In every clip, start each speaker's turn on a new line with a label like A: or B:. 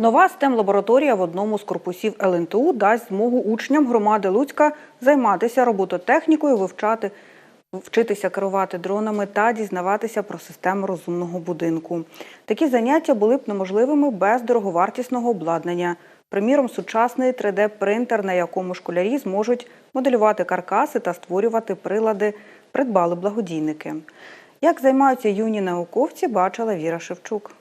A: Нова STEM-лабораторія в одному з корпусів ЛНТУ дасть змогу учням громади Луцька займатися робототехнікою, вивчати, вчитися керувати дронами та дізнаватися про систему розумного будинку. Такі заняття були б неможливими без дороговартісного обладнання. Приміром, сучасний 3D-принтер, на якому школярі зможуть моделювати каркаси та створювати прилади, придбали благодійники. Як займаються юні науковці, бачила Віра Шевчук.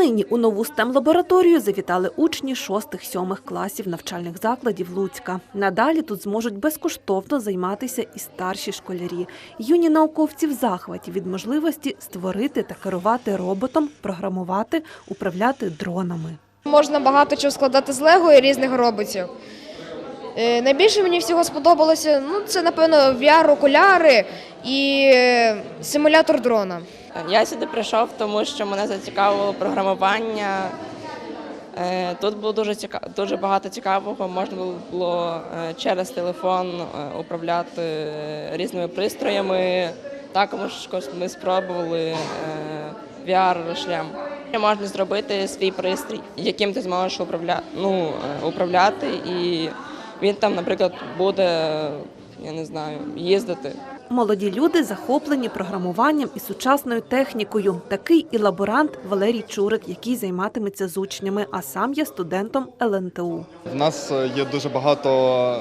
B: Нині у нову STEM-лабораторію завітали учні 6-7 класів навчальних закладів Луцька. Надалі тут зможуть безкоштовно займатися і старші школярі. Юні науковці в захваті від можливості створити та керувати роботом, програмувати, управляти дронами.
C: Можна багато чого складати з лего і різних роботів. Е, Найбільше мені всього сподобалося, ну це напевно VR-окуляри і е, симулятор дрона.
D: Я сюди прийшов, тому що мене зацікавило програмування. Е, Тут було дуже ціка... дуже багато цікавого. Можна було е, через телефон е, управляти різними пристроями. Також ми спробували VR-шлем. Можна зробити свій пристрій, яким ти зможеш управляти, ну, управляти, і він там, наприклад, буде, я не знаю, їздити.
B: Молоді люди захоплені програмуванням і сучасною технікою. Такий і лаборант Валерій Чурик, який займатиметься з учнями, а сам є студентом ЛНТУ.
E: В нас е, є дуже багато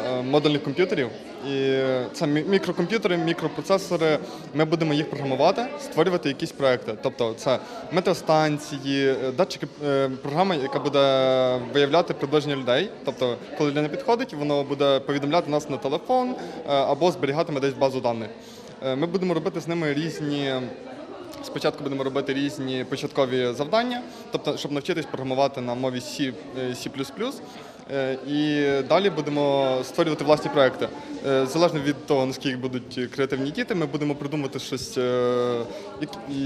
E: е, модульних комп'ютерів, і це мі- мікрокомп'ютери, мікропроцесори. Ми будемо їх програмувати, створювати якісь проекти. Тобто це метеостанції, е, датчики, е, програма, яка буде виявляти приближення людей. Тобто, коли людина підходить, воно буде повідомляти нас на телефон е, або зберігатиме десь базу даних. Ми будемо робити з ними різні. Спочатку будемо робити різні початкові завдання, тобто, щоб навчитись програмувати на мові C, C++, і далі будемо створювати власні проекти. Е, Залежно від того, наскільки будуть креативні діти, ми будемо придумати щось е, і,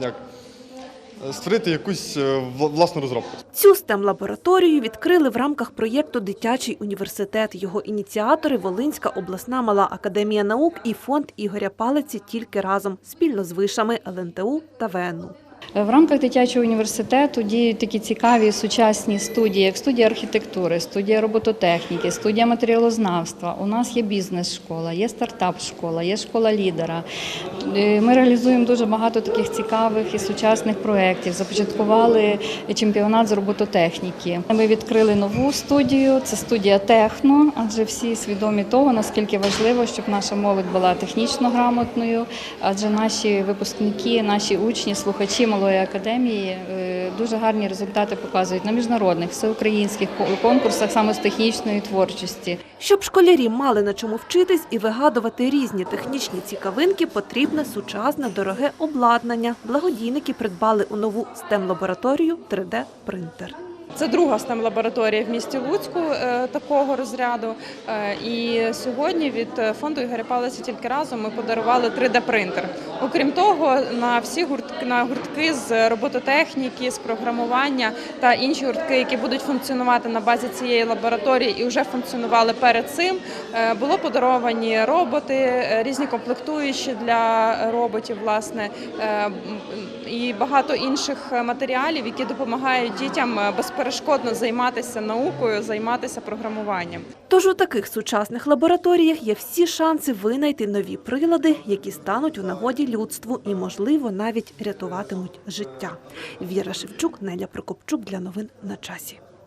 E: як, е, створити якусь е, власну розробку.
B: Цю STEM-лабораторію відкрили в рамках проєкту Дитячий університет. Його ініціатори Волинська обласна мала академія наук і фонд Ігоря Палиці тільки разом спільно з вишами ЛНТУ та ВНУ.
F: В рамках дитячого університету діють такі цікаві сучасні студії, як студія архітектури, студія робототехніки, студія матеріалознавства. У нас є бізнес-школа, є стартап-школа, є школа лідера. Е, Ми реалізуємо дуже багато таких цікавих і сучасних проєктів. Започаткували чемпіонат з робототехніки. Ми відкрили нову студію. Це студія Техно, адже всі свідомі того, наскільки важливо, щоб наша молодь була технічно грамотною, адже наші випускники, наші учні, слухачі малої академії е, дуже гарні результати показують на міжнародних всеукраїнських конкурсах саме з технічної творчості.
B: Щоб школярі мали на чому вчитись і вигадувати різні технічні цікавинки, потрібне сучасне дороге обладнання. Благодійники придбали у нову STEM-лабораторію 3D-принтер.
G: Це друга stem лабораторія в місті Луцьку е, такого розряду. Е, і сьогодні від фонду Ігоря Палиця тільки разом ми подарували 3D-принтер. Окрім того, на всі гуртки на гуртки з робототехніки, з програмування та інші гуртки, які будуть функціонувати на базі цієї лабораторії і вже функціонували перед цим, е, було подаровані роботи, різні комплектуючі для роботів, власне, і багато інших матеріалів, які допомагають дітям е, безперешкодно займатися наукою, займатися програмуванням.
B: Тож у таких сучасних лабораторіях є всі шанси винайти нові прилади, які стануть у нагоді людству і, можливо, навіть рятуватимуть життя. Віра Шевчук, Неля Прокопчук для новин на часі.